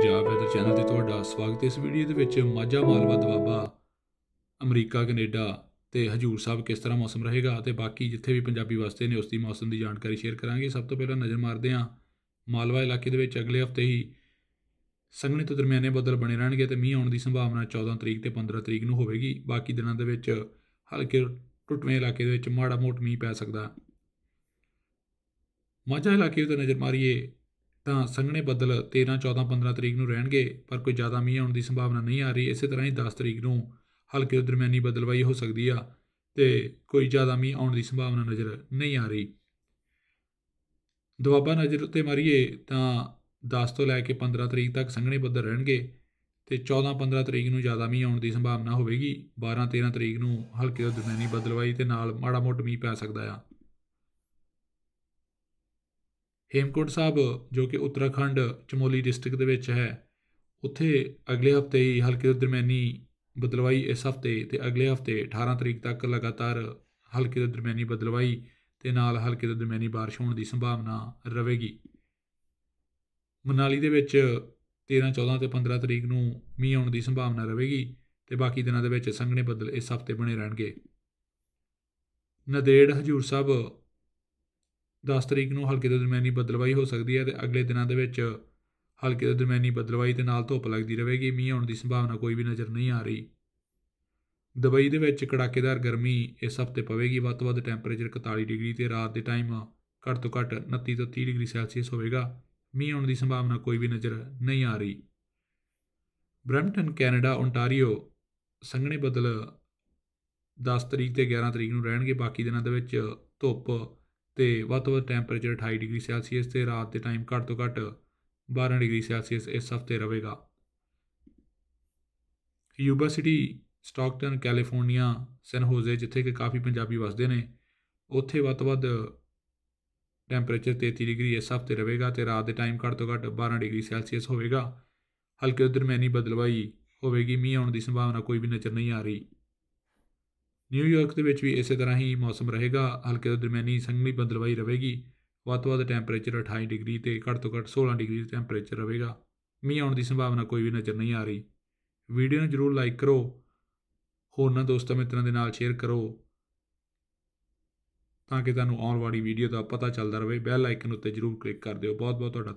Punjab weather channel ਤੇ ਤੁਹਾਡਾ ਸਵਾਗਤ ਹੈ। ਇਸ ਵੀਡੀਓ ਦੇ ਵਿੱਚ ਮਾਝਾ ਮਾਲਵਾ ਦੁਆਬਾ ਅਮਰੀਕਾ, ਕੈਨੇਡਾ ਤੇ ਹਜੂਰ ਸਾਹਿਬ ਕਿਸ ਤਰ੍ਹਾਂ ਮੌਸਮ ਰਹੇਗਾ ਤੇ ਬਾਕੀ ਜਿੱਥੇ ਵੀ ਪੰਜਾਬੀ ਵਸਦੇ ਨੇ ਉਸ ਦੀ ਮੌਸਮ ਦੀ ਜਾਣਕਾਰੀ ਸ਼ੇਅਰ ਕਰਾਂਗੇ। ਸਭ ਤੋਂ ਪਹਿਲਾਂ ਨਜ਼ਰ ਮਾਰਦੇ ਹਾਂ, ਮਾਲਵਾ ਇਲਾਕੇ ਦੇ ਵਿੱਚ ਅਗਲੇ ਹਫ਼ਤੇ ਹੀ ਸੰਘਣੇ ਤੋਂ ਦਰਮਿਆਨੇ ਬੱਦਲ ਬਣੇ ਰਹਿਣਗੇ ਤੇ ਮੀਂਹ ਆਉਣ ਦੀ ਸੰਭਾਵਨਾ 14 ਤਰੀਕ ਤੇ 15 ਤਰੀਕ ਨੂੰ ਹੋਵੇਗੀ। ਬਾਕੀ ਦਿਨਾਂ ਦੇ ਵਿੱਚ ਹਲਕੇ ਟੁੱਟਵੇਂ ਇਲਾਕੇ ਦੇ ਵਿੱਚ ਮਾੜਾ ਮੋਟ ਮੀਂਹ ਪੈ ਸਕਦਾ। ਮਾਝਾ ਇਲਾਕੇ ਉੱਤੇ ਨਜ਼ਰ ਮਾਰੀਏ ਤਾਂ ਸੰਘਣੇ ਬੱਦਲ 13 14 15 ਤਰੀਕ ਨੂੰ ਰਹਿਣਗੇ, ਪਰ ਕੋਈ ਜ਼ਿਆਦਾ ਮੀਂਹ ਆਉਣ ਦੀ ਸੰਭਾਵਨਾ ਨਹੀਂ ਆ ਰਹੀ। ਇਸੇ ਤਰ੍ਹਾਂ ਹੀ 10 ਤਰੀਕ ਨੂੰ ਹਲਕੇ ਤੋਂ ਦਰਮਿਆਨੀ ਬਦਲਵਾਈ ਹੋ ਸਕਦੀ ਆ ਤੇ ਕੋਈ ਜ਼ਿਆਦਾ ਮੀਂਹ ਆਉਣ ਦੀ ਸੰਭਾਵਨਾ ਨਜ਼ਰ ਨਹੀਂ ਆ ਰਹੀ। ਦੁਆਬਾ ਨਜ਼ਰ ਉੱਤੇ ਮਾਰੀਏ ਤਾਂ 10 ਤੋਂ ਲੈ ਕੇ 15 ਤਰੀਕ ਤੱਕ ਸੰਘਣੇ ਬੱਦਲ ਰਹਿਣਗੇ ਤੇ 14 15 ਤਰੀਕ ਨੂੰ ਜ਼ਿਆਦਾ ਮੀਂਹ ਆਉਣ ਦੀ ਸੰਭਾਵਨਾ ਹੋਵੇਗੀ। 12 13 ਤਰੀਕ ਨੂੰ ਹਲਕੇ ਤੋਂ ਦਰਮਿਆਨੀ ਬਦਲਵਾਈ ਤੇ ਨਾਲ ਮਾੜਾ ਮੋਟਾ ਮੀਂਹ ਪੈ ਸਕਦਾ ਆ। ਹੇਮਕੋਟ ਸਾਹਿਬ, ਜੋ ਕਿ ਉੱਤਰਾਖੰਡ ਚਮੋਲੀ ਡਿਸਟ੍ਰਿਕਟ ਦੇ ਵਿੱਚ ਹੈ, ਉੱਥੇ ਅਗਲੇ ਹਫ਼ਤੇ ਹੀ ਹਲਕੇ ਤੋਂ ਦਰਮਿਆਨੀ ਬਦਲਵਾਈ ਇਸ ਹਫ਼ਤੇ ਤੇ ਅਗਲੇ ਹਫ਼ਤੇ 18 ਤਰੀਕ ਤੱਕ ਲਗਾਤਾਰ ਹਲਕੇ ਤੋਂ ਦਰਮਿਆਨੀ ਬਦਲਵਾਈ ਤੇ ਨਾਲ ਹਲਕੇ ਤੋਂ ਦਰਮਿਆਨੀ ਬਾਰਿਸ਼ ਹੋਣ ਦੀ ਸੰਭਾਵਨਾ ਰਹੇਗੀ। ਮਨਾਲੀ ਦੇ ਵਿੱਚ 13 14 ਤੇ 15 ਤਰੀਕ ਨੂੰ ਮੀਂਹ ਆਉਣ ਦੀ ਸੰਭਾਵਨਾ ਰਹੇਗੀ ਤੇ ਬਾਕੀ ਦਿਨਾਂ ਦੇ ਵਿੱਚ ਸੰਘਣੇ ਬੱਦਲ ਇਸ ਹਫ਼ਤੇ ਬਣੇ ਰਹਿਣਗੇ। ਨਦੇੜ ਹਜੂਰ ਸਾਹਿਬ 10 ਤਰੀਕ ਨੂੰ ਹਲਕੇ ਤੋਂ ਦਰਮਿਆਨੀ ਬੱਦਲਵਾਈ ਹੋ ਸਕਦੀ ਹੈ ਤੇ ਅਗਲੇ ਦਿਨਾਂ ਦੇ ਵਿੱਚ ਹਲਕੇ ਤੋਂ ਦਰਮਿਆਨੀ ਬੱਦਲਵਾਈ ਦੇ ਨਾਲ ਧੁੱਪ ਲੱਗਦੀ ਰਹੇਗੀ, ਮੀਂਹ ਆਉਣ ਦੀ ਸੰਭਾਵਨਾ ਕੋਈ ਵੀ ਨਜ਼ਰ ਨਹੀਂ ਆ ਰਹੀ। ਦੁਬਈ ਦੇ ਵਿੱਚ ਕੜਾਕੇਦਾਰ ਗਰਮੀ ਇਸ ਹਫ਼ਤੇ ਪਵੇਗੀ, ਵੱਧ ਤੋਂ ਵੱਧ ਟੈਂਪਰੇਚਰ 41 ਡਿਗਰੀ ਤੇ ਰਾਤ ਦੇ ਟਾਈਮ ਘੱਟ ਤੋਂ ਘੱਟ 29 ਤੋਂ 30 ਡਿਗਰੀ ਸੈਲਸੀਅਸ ਹੋਵੇਗਾ, ਮੀਂਹ ਆਉਣ ਦੀ ਸੰਭਾਵਨਾ ਕੋਈ ਵੀ ਨਜ਼ਰ ਨਹੀਂ ਆ ਰਹੀ। ਬ੍ਰੈਂਪਟਨ, ਕੈਨੇਡਾ ਓਨਟਾਰੀਓ ਸੰਘਣੇ ਬੱਦਲ 10 ਤਰੀਕ ਤੇ 11 ਤਰੀਕ ਨੂੰ ਰਹਿਣਗੇ, ਬਾਕੀ ਦਿਨਾਂ ਦੇ ਵਿੱਚ ਧੁੱਪ ਤੇ ਵੱਧ ਤੋਂ ਵੱਧ ਟੈਂਪਰੇਚਰ 28 ਡਿਗਰੀ ਸੈਲਸੀਅਸ ਤੇ ਰਾਤ ਦੇ ਟਾਈਮ ਘੱਟ ਤੋਂ ਘੱਟ 12 ਡਿਗਰੀ ਸੈਲਸੀਅਸ ਇਸ ਹਫ਼ਤੇ ਰਹੇਗਾ। Yuba City Stockton, California, San Jose, ਜਿੱਥੇ ਕਿ ਕਾਫੀ ਪੰਜਾਬੀ ਵਸਦੇ ਨੇ, ਉੱਥੇ ਵੱਧ ਤੋਂ ਵੱਧ ਟੈਂਪਰੇਚਰ 33 ਡਿਗਰੀ ਇਸ ਹਫ਼ਤੇ ਰਹੇਗਾ ਤੇ ਰਾਤ ਦੇ ਟਾਈਮ ਘੱਟ ਤੋਂ ਘੱਟ 12 ਡਿਗਰੀ ਸੈਲਸੀਅਸ ਹੋਵੇਗਾ। ਹਲਕੇ ਦਰਮਿਆਨੀ ਬਦਲਵਾਈ ਹੋਵੇਗੀ, ਮੀਂਹ ਆਉਣ ਦੀ ਸੰਭਾਵਨਾ ਕੋਈ ਵੀ ਨਜ਼ਰ ਨਹੀਂ ਆ ਰਹੀ। ਨਿਊਯਾਰਕ ਦੇ ਵਿੱਚ ਵੀ ਇਸੇ ਤਰ੍ਹਾਂ ਹੀ ਮੌਸਮ ਰਹੇਗਾ। ਹਲਕੇ ਤੋਂ ਦਰਮਿਆਨੀ ਸੰਘਣੀ ਬਦਲਵਾਈ ਰਹੇਗੀ। ਵੱਧ ਤੋਂ ਵੱਧ ਟੈਂਪਰੇਚਰ 28 ਡਿਗਰੀ ਤੇ ਘੱਟ ਤੋਂ ਘੱਟ 16 ਡਿਗਰੀ ਟੈਂਪਰੇਚਰ ਰਹੇਗਾ। ਮੀਂਹ ਆਉਣ ਦੀ ਸੰਭਾਵਨਾ ਕੋਈ ਵੀ ਨਜ਼ਰ ਨਹੀਂ ਆ ਰਹੀ। ਵੀਡੀਓ ਨੂੰ ਜਰੂਰ ਲਾਈਕ ਕਰੋ। ਹੋਰਨਾਂ ਦੋਸਤਾਂ ਮਿੱਤਰਾਂ ਦੇ ਨਾਲ ਸ਼ੇਅਰ ਕਰੋ। ਤਾਂ ਕਿ ਤੁਹਾਨੂੰ ਆਉਣ ਵਾਲੀ ਵੀਡੀਓ ਦਾ ਪਤਾ ਚੱਲਦਾ ਰਹੇ। ਬੈਲ ਆਈਕਨ ਉੱਤੇ ਜਰੂਰ ਕਲਿੱਕ ਕਰ ਦਿਓ। ਬਹੁਤ ਬਹੁਤ ਤੁਹਾਡਾ